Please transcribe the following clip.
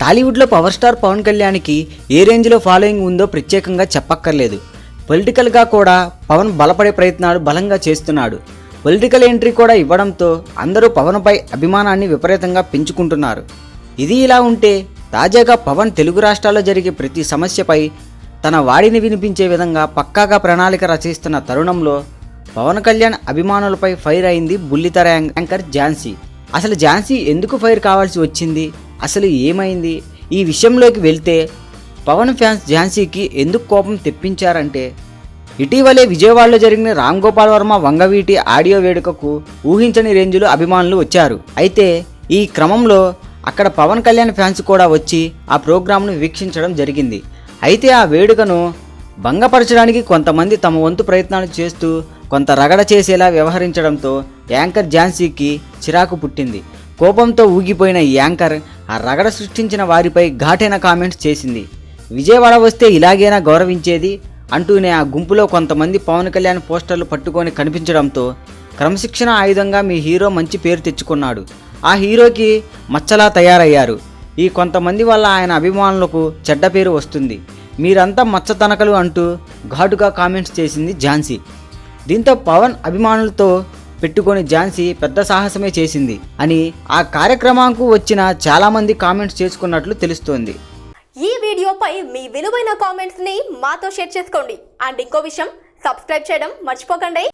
టాలీవుడ్లో power star Pawan కళ్యాణ్కి ఏ రేంజ్లో ఫాలోయింగ్ ఉందో ప్రత్యేకంగా చెప్పక్కర్లేదు. పొలిటికల్గా కూడా పవన్ బలపడే ప్రయత్నాలు బలంగా చేస్తున్నాడు. పొలిటికల్ ఎంట్రీ కూడా ఇవ్వడంతో అందరూ పవన్పై అభిమానాన్ని విపరీతంగా పెంచుకుంటున్నారు. ఇది ఇలా ఉంటే తాజాగా పవన్ తెలుగు రాష్ట్రాల్లో జరిగే ప్రతి సమస్యపై తన వాడిని వినిపించే విధంగా పక్కాగా ప్రణాళిక రచిస్తున్న తరుణంలో పవన్ కళ్యాణ్ అభిమానులపై ఫైర్ అయింది బుల్లితెర యాంకర్ ఝాన్సీ. అసలు ఝాన్సీ ఎందుకు ఫైర్ కావాల్సి వచ్చింది? అసలు ఏమైంది? ఈ విషయంలోకి వెళ్తే పవన్ ఫ్యాన్స్ ఝాన్సీకి ఎందుకు కోపం తెప్పించారంటే ఇటీవలే విజయవాడలో జరిగిన రామ్ గోపాల్ వర్మ వంగవీటి ఆడియో వేడుకకు ఊహించని రేంజ్లో అభిమానులు వచ్చారు. అయితే ఈ క్రమంలో అక్కడ పవన్ కళ్యాణ్ ఫ్యాన్స్ కూడా వచ్చి ఆ ప్రోగ్రాంను వీక్షించడం జరిగింది. అయితే ఆ వేడుకను భంగపరచడానికి కొంతమంది తమ వంతు ప్రయత్నాలు చేస్తూ కొంత రగడ చేసేలా వ్యవహరించడంతో యాంకర్ ఝాన్సీకి చిరాకు పుట్టింది. కోపంతో ఊగిపోయిన ఈ యాంకర్ ఆ రగడ సృష్టించిన వారిపై ఘాటైన కామెంట్స్ చేసింది. విజయవాడ వస్తే ఇలాగైనా గౌరవించేది అంటూనే ఆ గుంపులో కొంతమంది పవన్ కళ్యాణ్ పోస్టర్లు పట్టుకొని కనిపించడంతో క్రమశిక్షణ ఆయుధంగా మీ హీరో మంచి పేరు తెచ్చుకున్నాడు. ఆ హీరోకి మచ్చలా తయారయ్యారు. ఈ కొంతమంది వల్ల ఆయన అభిమానులకు చెడ్డ పేరు వస్తుంది. మీరంతా మచ్చతనకలు అంటూ ఘాటుగా కామెంట్స్ చేసింది ఝాన్సీ. దీంతో పవన్ అభిమానులతో పెట్టుకొని ఝాన్సీ పెద్ద సాహసమే చేసింది అని ఆ కార్యక్రమానికి వచ్చిన చాలామంది కామెంట్స్ చేసుకున్నట్లు తెలుస్తోంది. ఈ వీడియోపై మీ విలువైన కామెంట్స్ని మాతో షేర్ చేసుకోండి. అండ్ ఇంకో విషయం సబ్స్క్రైబ్ చేయడం మర్చిపోకండి.